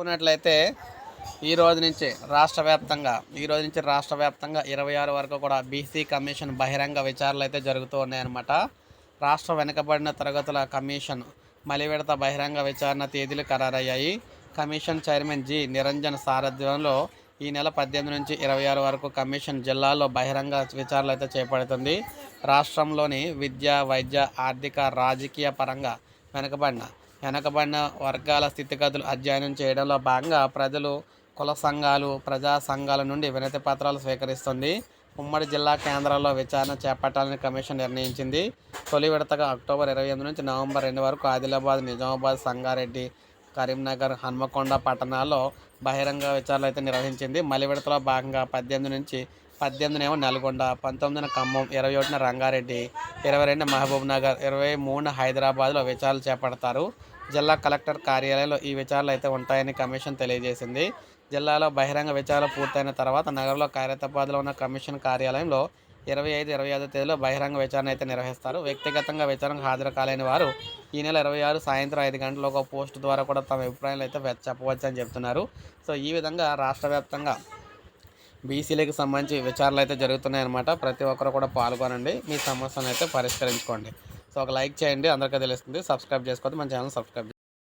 చూసుకున్నట్లయితే ఈ రోజు నుంచి రాష్ట్ర వ్యాప్తంగా ఈ రోజు నుంచి రాష్ట్ర వ్యాప్తంగా ఇరవై ఆరు వరకు కూడా బీసీ కమిషన్ బహిరంగ విచారణలు అయితే జరుగుతూ ఉన్నాయన్నమాట. రాష్ట్ర వెనుకబడిన తరగతుల కమిషన్ మలివిడత బహిరంగ విచారణ తేదీలు ఖరారయ్యాయి. Commission chairman G. నిరంజన్ సారథ్యంలో ఈ నెల పద్దెనిమిది నుంచి ఇరవై ఆరు వరకు కమిషన్ జిల్లాలో బహిరంగ విచారణలు అయితే చేపడుతుంది. రాష్ట్రంలోని విద్య వైద్య ఆర్థిక రాజకీయ పరంగా వెనుకబడిన వెనకబడిన వర్గాల స్థితిగతులు అధ్యయనం చేయడంలో భాగంగా ప్రజలు కుల సంఘాలు ప్రజా సంఘాల నుండి వినతి పత్రాలు స్వీకరిస్తుంది. ఉమ్మడి జిల్లా కేంద్రాల్లో విచారణ చేపట్టాలని కమిషన్ నిర్ణయించింది. తొలి విడతగా అక్టోబర్ ఇరవై ఎనిమిది నుంచి నవంబర్ రెండు వరకు ఆదిలాబాద్ నిజామాబాద్ సంగారెడ్డి కరీంనగర్ హన్మకొండ పట్టణాల్లో బహిరంగ విచారణ అయితే నిర్వహించింది. మలి విడతలో భాగంగా పద్దెనిమిది నుంచి పద్దెనిమిదినేమో నల్గొండ పంతొమ్మిదిన ఖమ్మం ఇరవై ఒకటిన రంగారెడ్డి ఇరవై రెండు మహబూబ్ నగర్ ఇరవై మూడున హైదరాబాద్లో విచారణ చేపడతారు. జిల్లా కలెక్టర్ కార్యాలయంలో ఈ విచారణలు అయితే ఉంటాయని కమిషన్ తెలియజేసింది. జిల్లాలో బహిరంగ విచారణ పూర్తయిన తర్వాత నగరంలో ఖైరతాబాద్లో ఉన్న కమిషన్ కార్యాలయంలో ఇరవై ఐదు ఇరవై ఐదో తేదీలో బహిరంగ విచారణ అయితే నిర్వహిస్తారు. వ్యక్తిగతంగా విచారణకు హాజరు కాలేని వారు ఈ నెల ఇరవై ఆరు సాయంత్రం ఐదు గంటల ఒక పోస్ట్ ద్వారా కూడా తమ అభిప్రాయాలు అయితే చెప్పవచ్చు అని చెప్తున్నారు. సో ఈ విధంగా రాష్ట్ర వ్యాప్తంగా బీసీలకు సంబంధించి విచారణలు అయితే జరుగుతున్నాయి అనమాట ప్రతి ఒక్కరు కూడా పాల్గొనండి. మీ సమస్యను అయితే పరిష్కరించుకోండి. సో ఒక లైక్ చేయండి అందరికీ తెలుస్తుంది. సబ్స్క్రైబ్ చేసుకోవద్దు మన ఛానల్ సబ్స్క్రైబ్